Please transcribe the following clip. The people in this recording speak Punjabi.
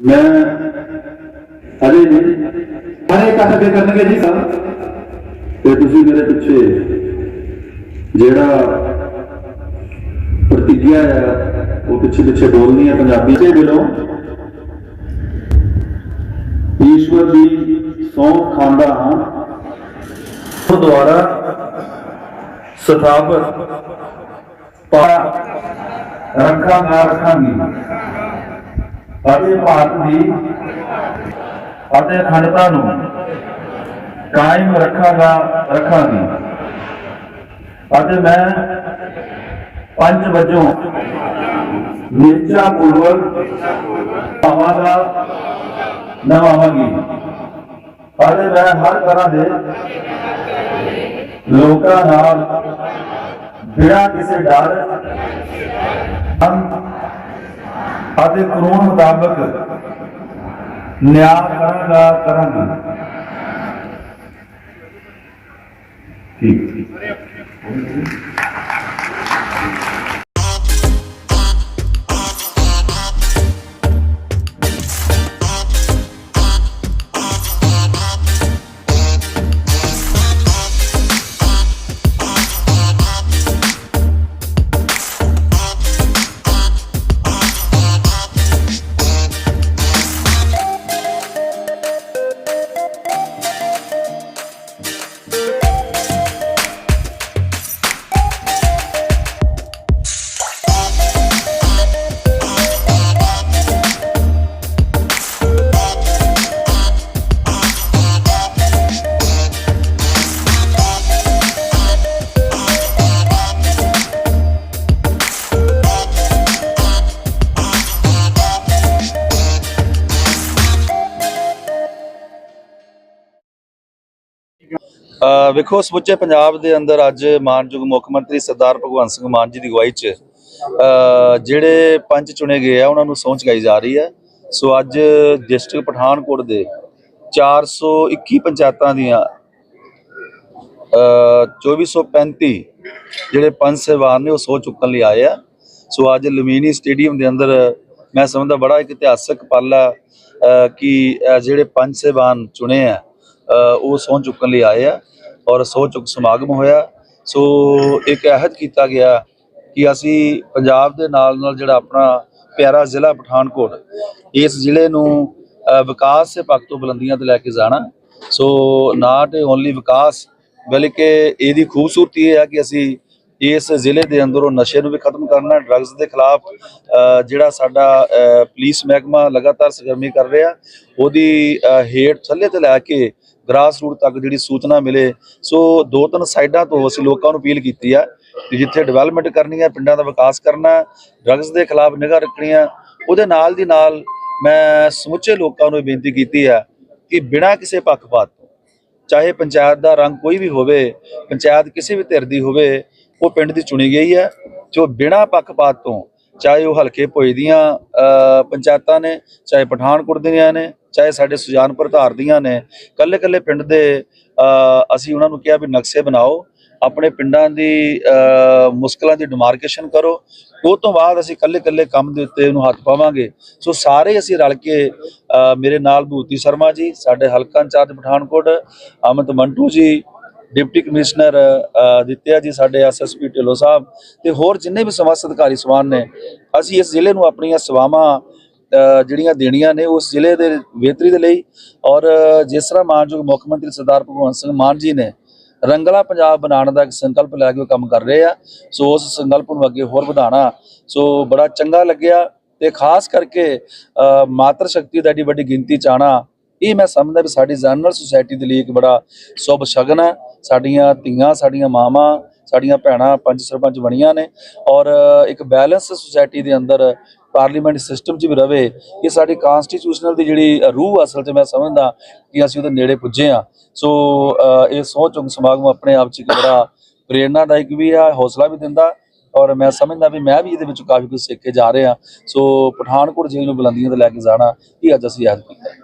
ਮੈਂ ਅਜੇ ਜੀ ਸਾਰੇ ਇਕੱਠ ਕੇ ਕਰਨਗੇ ਜੀ ਸਭ। ਤੇ ਤੁਸੀਂ ਮੇਰੇ ਪਿੱਛੇ ਜਿਹੜਾ ਪ੍ਰਤੀਗਿਆ ਹੈ ਉਹ ਪਿੱਛੇ ਪਿੱਛੇ ਬੋਲਣੀ ਹੈ ਪੰਜਾਬੀ ਦੇ ਦਿਲੋਂ ਈਸ਼ਵਰ ਦੀ ਸੌਂਹ ਖਾਂਦਾ ਹਾਂ। ਦੁਆਰਾ ਸਥਾਪਤ ਪਾ ਰੱਖਾਂ ਨਾ ਰੱਖਾਂਗੀ। ਅਤੇ ਭਾਰਤ ਦੀ ਅਤੇ ਅਖੰਡਤਾ ਨੂੰ ਕਾਇਮ ਰੱਖਾਂਗਾ, ਰੱਖਾਂਗੀ। ਅਤੇ ਮੈਂ ਪੰਜ ਵਜੋਂ ਨਿਸ਼ਚਾ ਪੂਰਵਕ ਆਵਾਂਗਾ ਨਵਾਵਾਂਗੀ ਅਤੇ ਮੈਂ ਹਰ ਤਰ੍ਹਾਂ ਦੇ ਲੋਕਾਂ ਨਾਲ ਬਿਨਾਂ ਕਿਸੇ ਡਰ ਅੰ- ਅਤੇ ਕਾਨੂੰਨ ਮੁਤਾਬਕ ਨਿਆਂ ਕਰਾਂਗਾ ਕਰਾਂਗੀ ਠੀਕ। ਵੇਖੋ ਸਮੁੱਚੇ ਪੰਜਾਬ ਦੇ ਅੰਦਰ ਅੱਜ ਮਾਨਯੋਗ ਮੁੱਖ ਮੰਤਰੀ ਸਰਦਾਰ ਭਗਵੰਤ ਸਿੰਘ ਮਾਨ ਜੀ ਦੀ ਅਗਵਾਈ 'ਚ ਜਿਹੜੇ ਪੰਜ ਚੁਣੇ ਗਏ ਆ, ਉਹਨਾਂ ਨੂੰ ਸਹੁੰ ਚੁਕਾਈ ਜਾ ਰਹੀ ਹੈ। ਸੋ ਅੱਜ ਡਿਸਟ੍ਰਿਕਟ ਪਠਾਨਕੋਟ ਦੇ 421 ਪੰਚਾਇਤਾਂ ਦੀਆਂ ਅ 2435 ਜਿਹੜੇ ਪੰਜ ਸਹਿਬਾਨ ਨੇ, ਉਹ ਸਹੁੰ ਚੁੱਕਣ ਲਈ ਆਏ ਆ। ਸੋ ਅੱਜ ਲੁਮੀਨੀ ਸਟੇਡੀਅਮ ਦੇ ਅੰਦਰ ਮੈਂ ਸਮਝਦਾ ਬੜਾ ਇੱਕ ਇਤਿਹਾਸਕ ਪਲ ਆ ਕਿ ਜਿਹੜੇ ਪੰਜ ਸਹਿਬਾਨ ਚੁਣੇ ਆ ਉਹ ਸਹੁੰ ਚੁੱਕਣ ਲਈ ਆਏ ਆ। ਔਰ ਸਹੁੰ ਚੁੱਕ ਸਮਾਗਮ ਹੋਇਆ। ਸੋ ਇੱਕ ਅਹਿਦ ਕੀਤਾ ਗਿਆ ਕਿ ਅਸੀਂ ਪੰਜਾਬ ਦੇ ਨਾਲ ਨਾਲ ਜਿਹੜਾ ਆਪਣਾ ਪਿਆਰਾ ਜ਼ਿਲ੍ਹਾ ਪਠਾਨਕੋਟ, ਇਸ ਜ਼ਿਲ੍ਹੇ ਨੂੰ ਵਿਕਾਸ ਦੇ ਪੱਖ ਤੋਂ ਬੁਲੰਦੀਆਂ ਤੇ ਲੈ ਕੇ ਜਾਣਾ। ਸੋ ਨਾਟ ਓਨਲੀ ਵਿਕਾਸ, ਬਲਕਿ ਇਹਦੀ ਖੂਬਸੂਰਤੀ ਇਹ ਹੈ ਕਿ ਅਸੀਂ ਇਸ ਜ਼ਿਲ੍ਹੇ ਦੇ ਅੰਦਰੋਂ ਨਸ਼ੇ ਨੂੰ ਵੀ ਖਤਮ ਕਰਨਾ ਡਰੱਗਸ ਦੇ ਖਿਲਾਫ ਜਿਹੜਾ ਸਾਡਾ ਪੁਲਿਸ ਮਹਿਕਮਾ ਲਗਾਤਾਰ ਸਰਗਰਮੀ ਕਰ ਰਿਹਾ, ਉਹਦੀ ਹੇਠ ਥੱਲੇ ਤੇ ਲੈ ਕੇ ਗ੍ਰਾਸ ਰੂਟ ਤੱਕ ਜਿਹੜੀ ਸੂਚਨਾ ਮਿਲੇ, ਸੋ ਦੋ ਤਿੰਨ ਸਾਈਡਾਂ ਤੋਂ ਅਸੀਂ ਲੋਕਾਂ ਨੂੰ ਅਪੀਲ ਕੀਤੀ ਆ ਕਿ ਜਿੱਥੇ ਡਿਵੈਲਪਮੈਂਟ ਕਰਨੀ ਹੈ, ਪਿੰਡਾਂ ਦਾ ਵਿਕਾਸ ਕਰਨਾ ਡਰੱਗਸ ਦੇ ਖਿਲਾਫ ਨਿਗਾਹ ਰੱਖਣੀ ਆ ਉਹਦੇ ਨਾਲ ਦੀ ਨਾਲ ਮੈਂ ਸਮੁੱਚੇ ਲੋਕਾਂ ਨੂੰ ਇਹ ਬੇਨਤੀ ਕੀਤੀ ਹੈ ਕਿ ਬਿਨਾਂ ਕਿਸੇ ਪੱਖਪਾਤ ਤੋਂ, ਚਾਹੇ ਪੰਚਾਇਤ ਦਾ ਰੰਗ ਕੋਈ ਵੀ ਹੋਵੇ, ਪੰਚਾਇਤ ਕਿਸੇ ਵੀ ਧਿਰ ਦੀ ਹੋਵੇ, ਉਹ ਪਿੰਡ ਦੀ ਚੁਣੀ ਗਈ ਹੈ, ਜੋ ਬਿਨਾਂ ਪੱਖਪਾਤ ਤੋਂ ਚਾਹੇ ਉਹ ਹਲਕੇ ਭੋਏ ਦੀਆਂ ਪੰਚਾਇਤਾਂ ਨੇ, ਚਾਹੇ ਪਠਾਨਕੋਟ ਦੀਆਂ ਨੇ ਚਾਹੇ ਸਾਡੇ ਸੁਜਾਨਪੁਰ ਧਾਰ ਦੀਆਂ ਨੇ ਕੱਲੇ ਕੱਲੇ ਪਿੰਡ ਦੇ ਅਸੀਂ ਉਹਨਾਂ ਨੂੰ ਕਿਹਾ ਵੀ ਨਕਸ਼ੇ ਬਣਾਓ ਆਪਣੇ ਪਿੰਡਾਂ ਦੀ ਅ, ਮੁਸ਼ਕਲਾਂ ਦੀ ਡਿਮਾਰਕੇਸ਼ਨ ਕਰੋ ਉਹ ਤੋਂ ਬਾਅਦ ਅਸੀਂ ਕੱਲੇ ਕੱਲੇ ਕੰਮ ਦੇ ਉੱਤੇ ਉਹਨੂੰ ਹੱਥ ਪਾਵਾਂਗੇ। ਸੋ ਸਾਰੇ ਅਸੀਂ ਰਲ ਕੇ ਮੇਰੇ ਨਾਲ ਭੂਤੀ ਸ਼ਰਮਾ ਜੀ ਸਾਡੇ ਹਲਕਾ ਇੰਚਾਰਜ ਪਠਾਨਕੋਟ ਅਮਿਤ ਮੰਟੂ ਜੀ ਡਿਪਟੀ ਕਮਿਸ਼ਨਰ ਅ, ਦਿੱਤਿਆ ਜੀ ਸਾਡੇ ਐਸਐਸਪੀ ਢਿੱਲੋਂ ਸਾਹਿਬ ਤੇ ਹੋਰ ਜਿੰਨੇ ਵੀ ਸਮਸਤ ਅਧਿਕਾਰੀ ਸਮਾਨ ਨੇ ਅਸੀਂ ਇਸ ਜ਼ਿਲ੍ਹੇ ਨੂੰ ਆਪਣੀਆਂ ਸੇਵਾਵਾਂ ਜਿਹੜੀਆਂ ਦੇਣੀਆਂ ਨੇ ਉਸ ਜ਼ਿਲ੍ਹੇ ਦੇ ਬਿਹਤਰੀ ਦੇ ਲਈ ਔਰ ਜਿਸ ਤਰ੍ਹਾਂ ਮਾਨਯੋਗ ਮੁੱਖ ਮੰਤਰੀ ਸਰਦਾਰ ਭਗਵੰਤ ਸਿੰਘ ਮਾਨ ਜੀ ਨੇ ਰੰਗਲਾ ਪੰਜਾਬ ਬਣਾਉਣ ਦਾ ਇੱਕ ਸੰਕਲਪ ਲੈ ਕੇ ਉਹ ਕੰਮ ਕਰ ਰਹੇ ਆ, ਸੋ ਉਸ ਸੰਕਲਪ ਨੂੰ ਅੱਗੇ ਹੋਰ ਵਧਾਉਣਾ, ਸੋ ਬੜਾ ਚੰਗਾ ਲੱਗਿਆ ਤੇ ਖਾਸ ਕਰਕੇ ਮਾਤਰ ਸ਼ਕਤੀ ਦਾ ਏਡੀ ਵੱਡੀ ਗਿਣਤੀ ਚ ਆਉਣਾ, ਇਹ ਮੈਂ ਸਮਝਦਾ ਵੀ ਸਾਡੀ ਜਨਰਲ ਸੁਸਾਇਟੀ ਦੇ ਲਈ ਇੱਕ ਬੜਾ ਸ਼ੁਭ ਸ਼ਗਨ ਹੈ, ਸਾਡੀਆਂ ਧੀਆਂ, ਸਾਡੀਆਂ ਮਾਵਾਂ ਸਾਡੀਆਂ ਭੈਣਾਂ ਪੰਜ ਸਰਪੰਚ ਬਣੀਆਂ ਨੇ ਔਰ ਇੱਕ ਬੈਲੈਂਸ ਸੁਸਾਇਟੀ ਦੇ ਅੰਦਰ ਪਾਰਲੀਮੈਂਟ ਸਿਸਟਮ 'ਚ ਵੀ ਰਵੇ, ਇਹ ਸਾਡੀ ਕਾਨਸਟੀਟਿਊਸ਼ਨਲ ਦੀ ਜਿਹੜੀ ਰੂਹ ਅਸਲ 'ਚ ਮੈਂ ਸਮਝਦਾ ਕਿ ਅਸੀਂ ਉਹਦੇ ਨੇੜੇ ਪੁੱਜੇ ਆ ਸੋ ਇਹ ਸਹੁੰ ਚੁੱਕ ਸਮਾਗਮ ਆਪਣੇ ਆਪ 'ਚ ਇੱਕ ਬੜਾ ਪ੍ਰੇਰਨਾਦਾਇਕ ਵੀ ਆ, ਹੌਸਲਾ ਵੀ ਦਿੰਦਾ ਔਰ ਮੈਂ ਸਮਝਦਾ ਵੀ ਮੈਂ ਵੀ ਇਹਦੇ ਵਿੱਚ ਕਾਫੀ ਕੁਝ ਸਿੱਖ ਕੇ ਜਾ ਰਿਹਾ। ਸੋ, ਪਠਾਨਕੋਟ ਜ਼ਿਲ੍ਹੇ ਨੂੰ ਬੁਲੰਦੀਆਂ ਤੇ ਲੈ ਕੇ ਜਾਣਾ, ਇਹ ਅੱਜ ਅਸੀਂ ਯਾਦ ਕੀਤਾ।